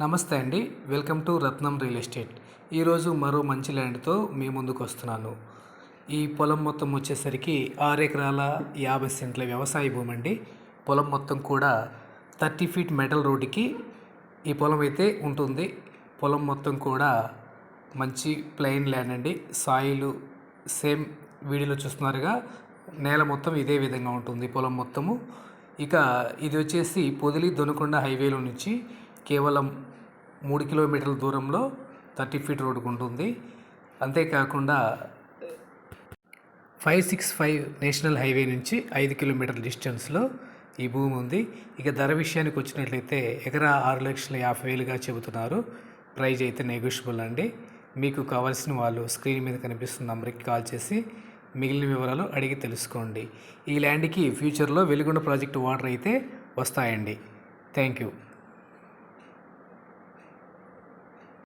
నమస్తే అండి. Welcome to Ratnam real estate. ఈరోజు మరో మంచి ల్యాండ్తో మీ ముందుకు వస్తున్నాను. ఈ పొలం మొత్తం వచ్చేసరికి ఆరు ఎకరాల యాభై సెంట్ల వ్యవసాయ భూమి అండి. పొలం మొత్తం కూడా థర్టీ ఫీట్ మెటల్ రోడ్డుకి ఈ పొలం అయితే ఉంటుంది. పొలం మొత్తం కూడా మంచి ప్లెయిన్ ల్యాండ్ అండి. సాయిలు సేమ్ వీడియోలో చూస్తున్నారుగా నేల మొత్తం ఇదే విధంగా ఉంటుంది పొలం మొత్తము. ఇక ఇది వచ్చేసి పొదిలి దొనకొండ హైవేలో నుంచి కేవలం మూడు కిలోమీటర్ల దూరంలో థర్టీ ఫీట్ రోడ్డుకు ఉంటుంది. అంతేకాకుండా five six five national highway నుంచి ఐదు కిలోమీటర్ల డిస్టెన్స్లో ఈ భూమి ఉంది. ఇక ధర విషయానికి వచ్చినట్లయితే ఎకరా ఆరు లక్షల యాభై వేలుగా చెబుతున్నారు. ప్రైజ్ అయితే నెగోషియబుల్ అండి. మీకు కావాల్సిన వాళ్ళు స్క్రీన్ మీద కనిపిస్తున్న నెంబర్కి కాల్ చేసి మిగిలిన వివరాలు అడిగి తెలుసుకోండి. ఈ ల్యాండ్కి ఫ్యూచర్లో వెలుగొండ ప్రాజెక్టు వాటర్ అయితే వస్తాయండి. Thank you.